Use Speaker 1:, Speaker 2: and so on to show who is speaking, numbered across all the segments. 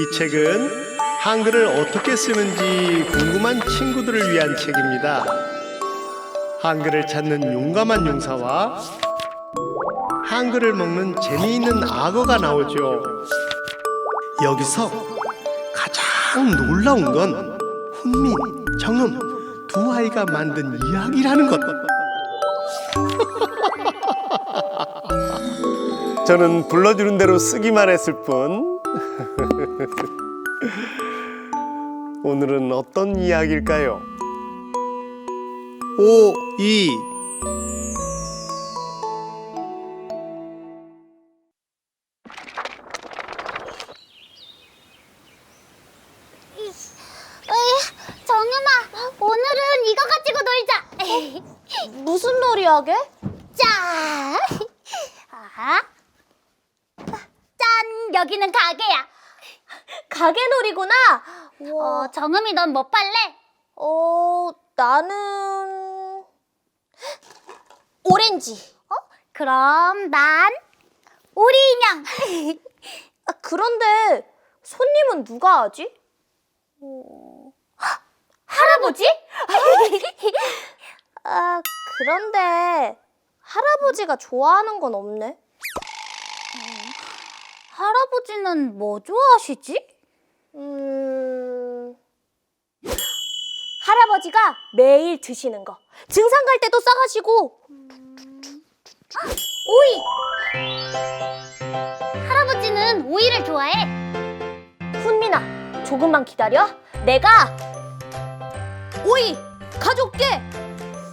Speaker 1: 이 책은 한글을 어떻게 쓰는지 궁금한 친구들을 위한 책입니다. 한글을 찾는 용감한 용사와 한글을 먹는 재미있는 악어가 나오죠. 여기서 가장 놀라운 건 훈민, 정음 두 아이가 만든 이야기라는 것. 저는 불러주는 대로 쓰기만 했을 뿐. 오늘은 어떤 이야기일까요? 오, 이.
Speaker 2: 으이, 정음아, 오늘은 이거 가지고 놀자.
Speaker 3: 무슨 놀이 하게?
Speaker 2: 자, 아, 짠, 여기는 가게야.
Speaker 3: 가게 놀이구나.
Speaker 2: 어, 정음이 넌 뭐 팔래?
Speaker 3: 어, 나는 오렌지.
Speaker 2: 어? 그럼 난 오리 인형.
Speaker 3: 아, 그런데 손님은 누가 하지? 어,
Speaker 2: 할아버지?
Speaker 3: 아, 그런데 할아버지가 좋아하는 건 없네.
Speaker 2: 할아버지는 뭐 좋아하시지?
Speaker 3: 음. 할아버지가 매일 드시는 거. 증상 갈 때도 싸가시고
Speaker 2: 오이. 할아버지는 오이를 좋아해.
Speaker 3: 훈민아, 조금만 기다려. 내가 오이 가져올게.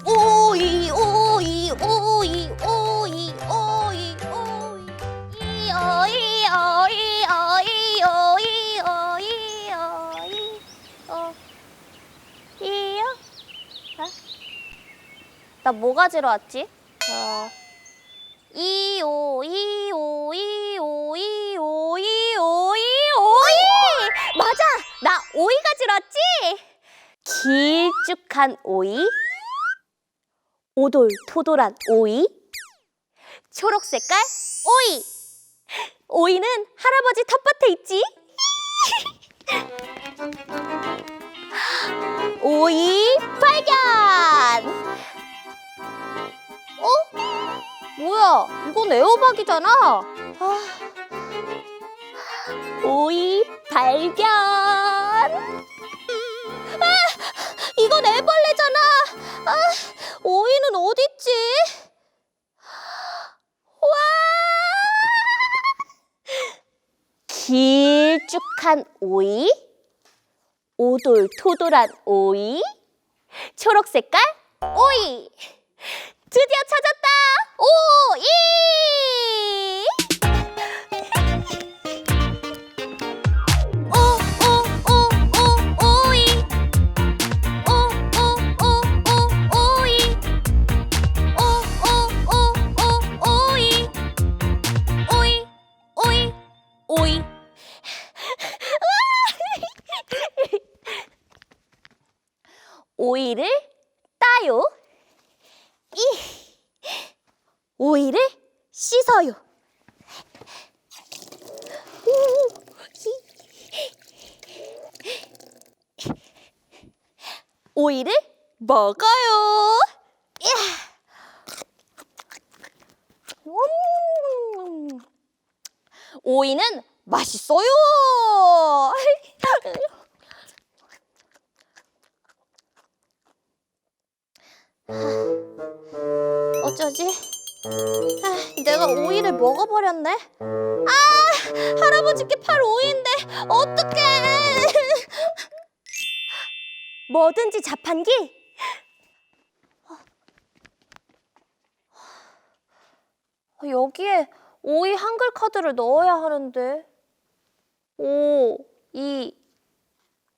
Speaker 3: 오이, 오이, 오이, 오이, 나 뭐 가 지러 왔지? 어. 이오, 이오, 이오, 이오, 이오, 이오 이! 맞아! 나 오이 가지러 왔지? 길쭉한 오이, 오돌토돌한 오이, 초록 색깔 오이. 오이는 할아버지 텃밭에 있지? 오이 발견! 어? 뭐야? 이건 애호박이잖아. 아. 오이 발견. 아, 이건 애벌레잖아. 아, 오이는 어딨지? 와! 길쭉한 오이, 오돌토돌한 오이, 초록 색깔 오이. 드디어 찾았다! 오 이! 이. 오이를 먹어요. 오이는 맛있어요. 어쩌지? 아, 내가 오이를 먹어버렸네. 아, 할아버지께 팔 오이인데 어떡해? 뭐든지 자판기? 어, 여기에 오이 한글 카드를 넣어야 하는데. 오, 이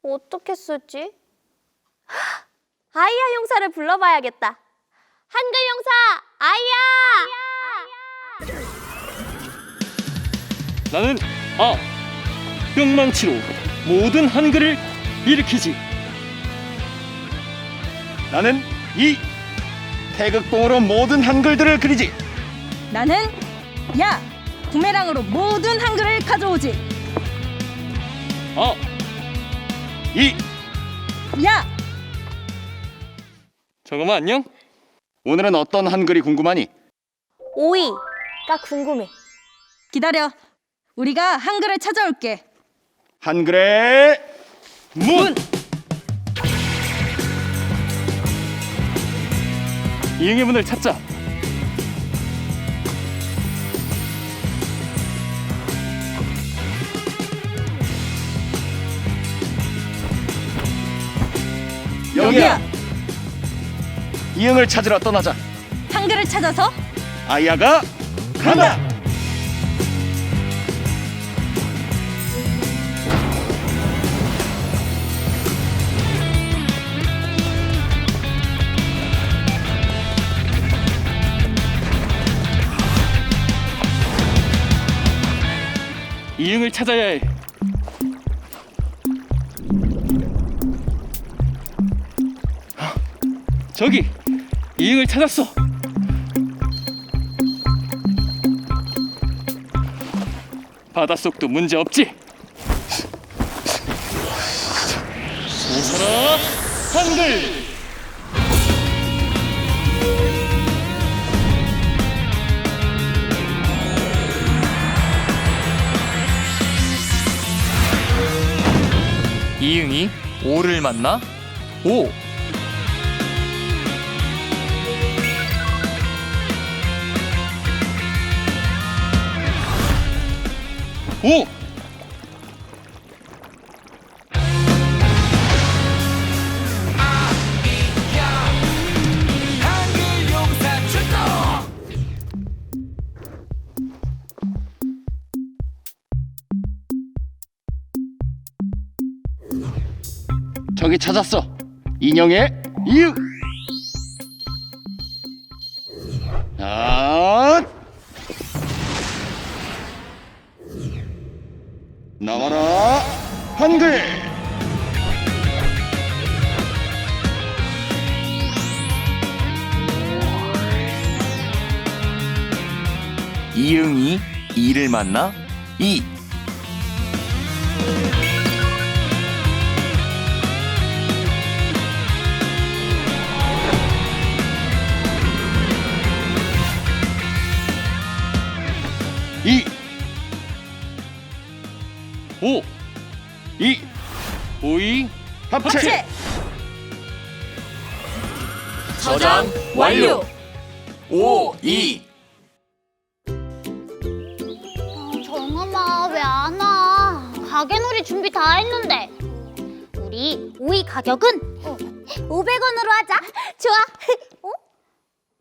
Speaker 3: 어떻게 쓰지? 아이야 용사를 불러봐야겠다. 한글 용사 아이야!
Speaker 4: 나는 아 뿅망치로 모든 한글을 일으키지 나는 이 태극봉으로 모든 한글들을 그리지
Speaker 5: 나는 야 부메랑으로 모든 한글을 가져오지
Speaker 4: 어, 이.
Speaker 3: 야!
Speaker 4: 정엄아 안녕? 오늘은 어떤 한글이 궁금하니?
Speaker 3: 오이가 궁금해.
Speaker 5: 기다려. 우리가 한글을 찾아올게.
Speaker 4: 한글의 문. 이응의 문을 찾자. 여기야. 이응을 찾으러 떠나자.
Speaker 5: 한글을 찾아서
Speaker 4: 아야가 간다. 이응을 찾아야 해. 아, 저기 이응을 찾았어. 바닷속도 문제 없지. 소설아 한글.
Speaker 6: 이응이 오를 만나 오
Speaker 4: 오. 저기 찾았어. 인형의 이응. 아. 나와라. 한글
Speaker 6: 이응이 이를 만나
Speaker 4: 이이 합체.
Speaker 6: 저장 완료 오이
Speaker 2: 정엄아 왜 안 와? 가게놀이 준비 다 했는데. 우리 오이 가격은 500원으로 하자. 좋아. 어?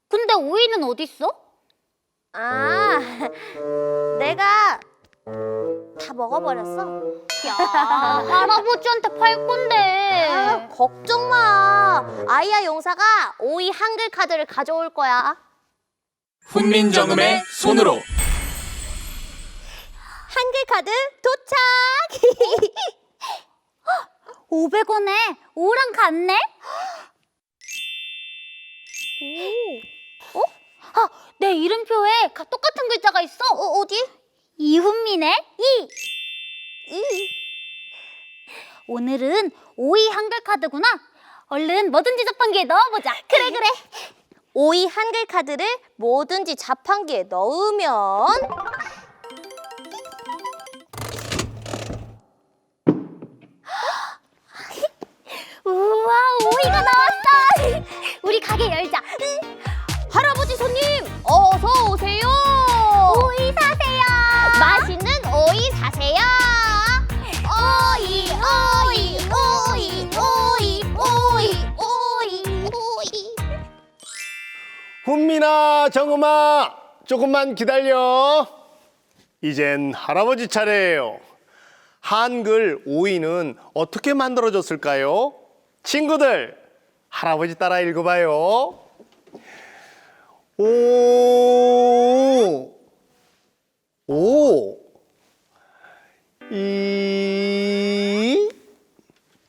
Speaker 2: 근데 오이는 어디 있어?
Speaker 3: 아, 내가 다 먹어버렸어.
Speaker 2: 야, 할아버지한테 팔 건데.
Speaker 3: 아, 걱정 마. 아이야 용사가 오이 한글 카드를 가져올 거야.
Speaker 6: 훈민정음의 손으로
Speaker 3: 한글 카드 도착.
Speaker 2: 500원에 오랑 같네? 어? 아, 내 이름표에 가- 똑같은 글자가 있어. 어, 어디? 이훈민의 이. 이. 오늘은 오이 한글 카드구나. 얼른 뭐든지 자판기에 넣어보자. 그래, 그래.
Speaker 3: 오이 한글 카드를 뭐든지 자판기에 넣으면
Speaker 2: 우와, 오이가 나왔어. 우리 가게 열자.
Speaker 3: 할아버지 손님 어서 오세요. 사세요. 오이 오이 오이 오이 오이 오이 오이.
Speaker 1: 훈민아 정음아 조금만 기다려 이젠 할아버지 차례예요 한글 오이는 어떻게 만들어졌을까요? 친구들 할아버지 따라 읽어봐요 오, 오, 이,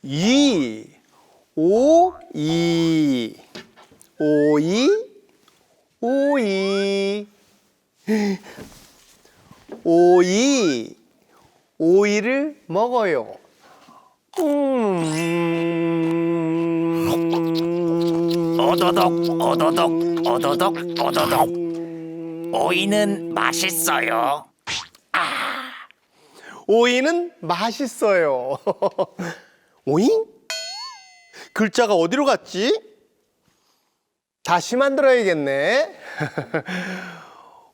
Speaker 1: 이, 오, 이, 오이, 오이, 오이, 오이를 먹어요. 음...
Speaker 7: 오도독 오도독 오도독 오도독 오이는 맛있어요.
Speaker 1: 오이는 맛있어요. 오이? 글자가 어디로 갔지? 다시 만들어야겠네.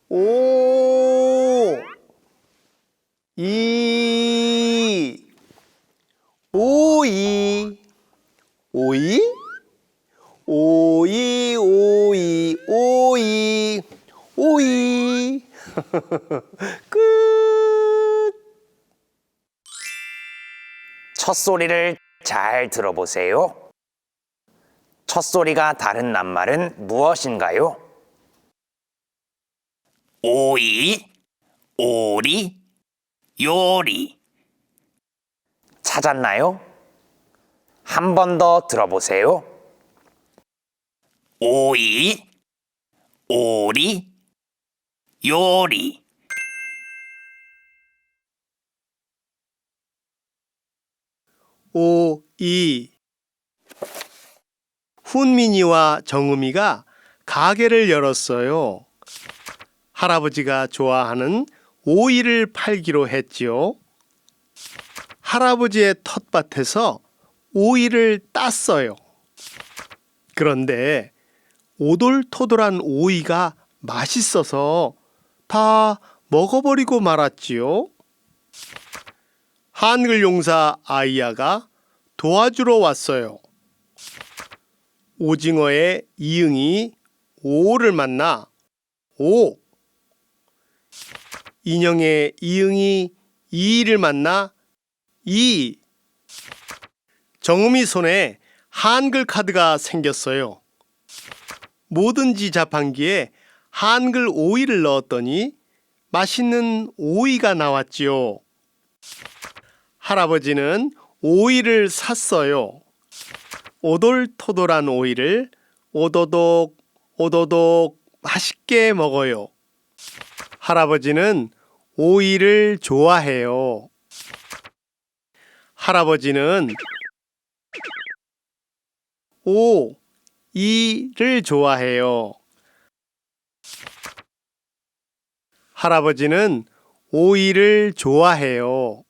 Speaker 1: 오, 이, 오이, 오이, 오이, 오이, 오이, 오이. 끝.
Speaker 7: 첫 소리를 잘 들어보세요. 첫 소리가 다른 낱말은 무엇인가요? 오이, 오리, 요리. 찾았나요? 한 번 더 들어보세요. 오이, 오리, 요리.
Speaker 1: 오, 이. 훈민이와 정음이가 가게를 열었어요. 할아버지가 좋아하는 오이를 팔기로 했지요. 할아버지의 텃밭에서 오이를 땄어요. 그런데 오돌토돌한 오이가 맛있어서 다 먹어버리고 말았지요. 한글 용사 아이야가 도와주러 왔어요. 오징어의 이응이 오를 만나 오. 인형의 이응이 이를 만나 이. 정음이 손에 한글 카드가 생겼어요. 뭐든지 자판기에 한글 오이를 넣었더니 맛있는 오이가 나왔지요. 할아버지는 오이를 샀어요. 오돌토돌한 오이를 오도독 오도독 맛있게 먹어요. 할아버지는 오이를 좋아해요. 할아버지는 오, 이를 좋아해요. 할아버지는 오이를 좋아해요.